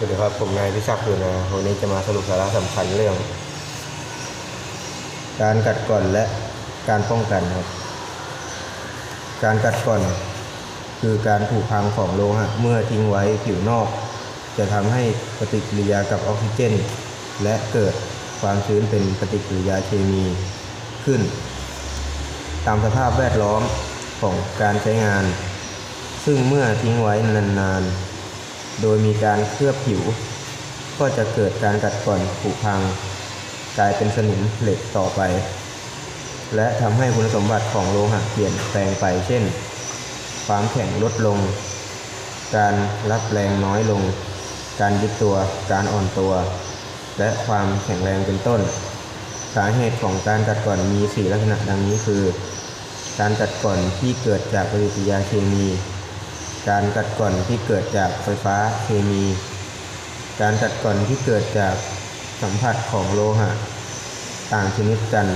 สวัสดีครับผมนายพิศักดิ์อยู่นะวันนี้จะมาสรุปสาระสำคัญเรื่อง การกัดกร่อนและการป้องกันครับ การกัดกร่อน คือการผุพังของโลหะเมื่อทิ้งไว้ผิวนอก จะทำให้ปฏิกิริยากับออกซิเจน และเกิดความชื้นเป็นปฏิกิริยาเคมีขึ้น ตามสภาพแวดล้อมของการใช้งาน ซึ่งเมื่อทิ้งไว้นานๆ โดยมีการเคลือบผิว ก็จะเกิดการกัดกร่อนผุพัง กลายเป็นสนิมเหล็กต่อไป และทำให้คุณสมบัติของโลหะเปลี่ยนแปลงไป เช่น ความแข็งลดลง การรับแรงน้อยลง การยึดตัว การอ่อนตัว และความแข็งแรงเป็นต้น สาเหตุของการกัดกร่อนมี 4 ลักษณะดังนี้คือ การกัดกร่อนที่เกิดจากปฏิกิริยาเคมี การกัดกร่อนที่เกิดจากไฟฟ้าเคมี การกัดกร่อนที่เกิดจากสัมผัสของโลหะ ต่างชนิดกัน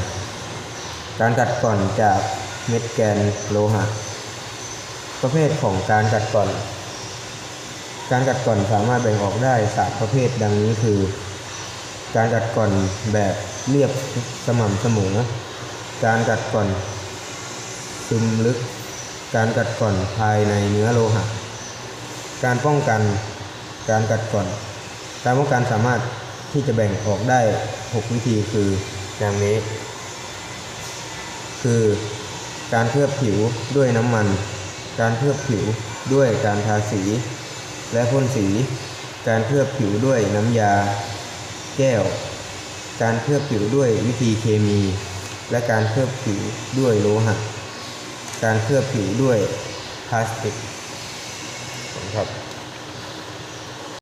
การกัดกร่อนจากเม็ดแกนโลหะ ประเภทของการกัดกร่อน การกัดกร่อนสามารถแบ่งออกได้สามประเภทดังนี้คือ การกัดกร่อนแบบเรียบสม่ำเสมอ การกัดกร่อนซึมลึก การกัดกร่อนภายในเนื้อโลหะ การป้องกันการกัดกร่อน การป้องกันสามารถที่จะแบ่งออกได้ 6 วิธีคือดังนี้ คือการเคลือบผิวด้วยน้ำมัน การเคลือบผิวด้วยการทาสี และพ่นสี การเคลือบผิวด้วยน้ำยา แก้ว การเคลือบผิวด้วยวิธีเคมี และการเคลือบผิวด้วยโลหะ การเคลือบผิวด้วยพลาสติกครับ